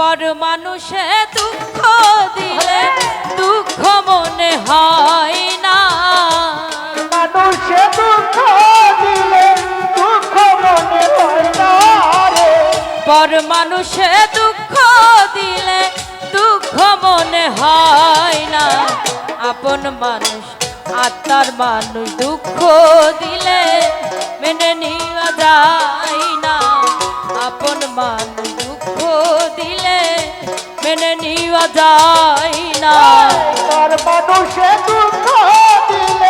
পর মানুষে দুঃখ দিলে দুঃখ মনে হয় না। মানুষে দুঃখ দিলে দুঃখ মনে হয় না পর মানুষে দুঃখ দিলে দুঃখ মনে হয় না। আপন মানুষ আত্মার মানুষ দুঃখ দিলে মেনে নিয়ে যায় না। আপন মানুষ দুঃখ দিলে মেনে নেওয়া যায় না। তার মানুষে দুঃখ দিলে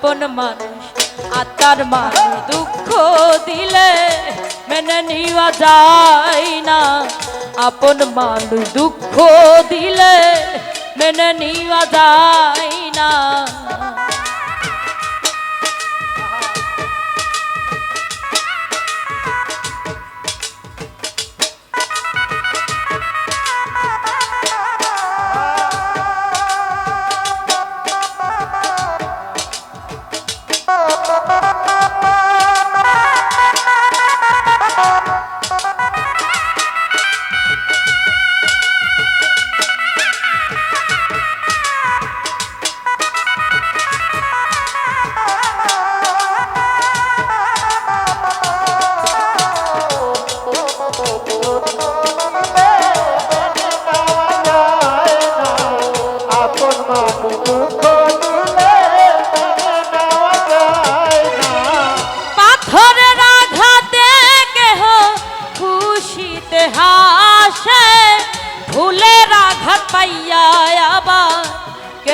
আপন মানুষ, আত্মার মানুষ দুঃখ দিলে মেনে নেওয়া যায় না। আপন মানুষ দুঃখ দিলে মেনে নেওয়া যায় না।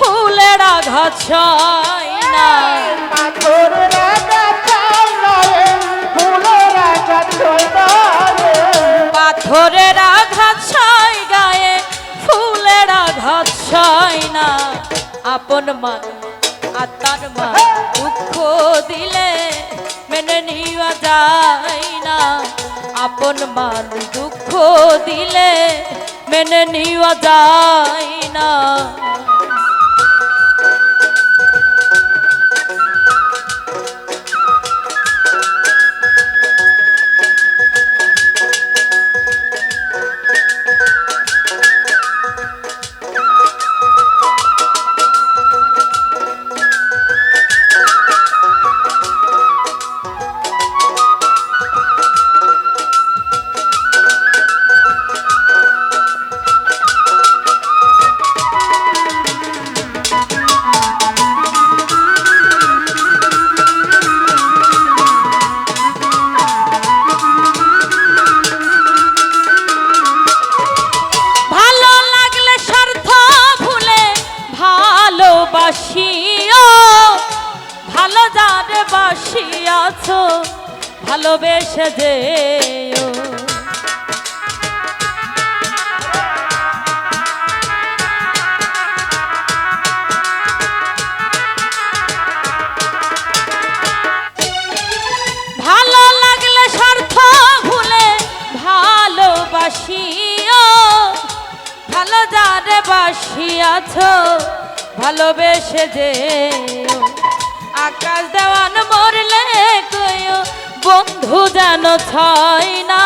ফুলের আঘাত ছয় না। পাথর রাজা চাই না ফুলের রাজা চাই না পাথরের আঘাত ছয় গায়ে ফুলের আঘাত ছয় না। আপন মান আত্মার মান দুঃখ দিলে মেনে নেওয়া যায় না। আপন মান দুঃখ দিলে মেনে নেওয়া যায় না। আছো ভালোবেসে যেও। ভালো লাগলে স্বার্থ ভুলে ভালো যারে বাসিয়াছ ভালোবেসে যে আকাশ কইও বন্ধু যেন ছয় না।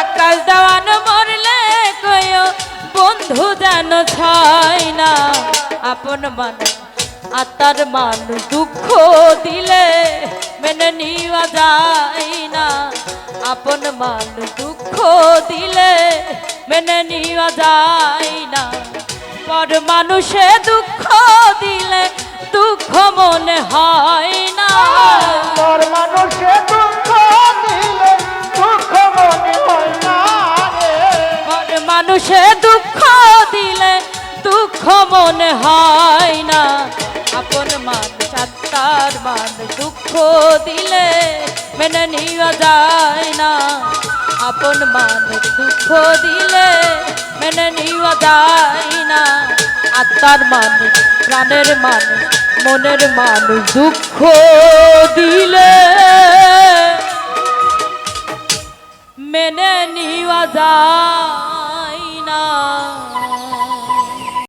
আকাশ দেওয়ান মরলে কইও বন্ধু যেন ছয় না। আপন মান আত্মার মান দুঃখ দিলে মেনে নিওয়া যায় না। আপন মান দুঃখ দিলে মেনে নিওয়া যায় না। পর মানুষে দুঃখ দিলে দুঃখ মনে হয় না। তোর মানুষে দুঃখ দিলে দুঃখ মনে হয় না রে। পর মানুষে দুঃখ দিলে দুঃখ মনে হয় না। আপন মানুষ আত্মার মান দুঃখ দিলে মেনে নিওয়া যায় না। আপন মানুষ দুঃখ দিলে মেনে নিওয়া যায় না। আত্মার মানুষ, প্রাণের মানুষ, মনের মানুষ দুঃখ দিলে মেনে নিওয়া যায় না।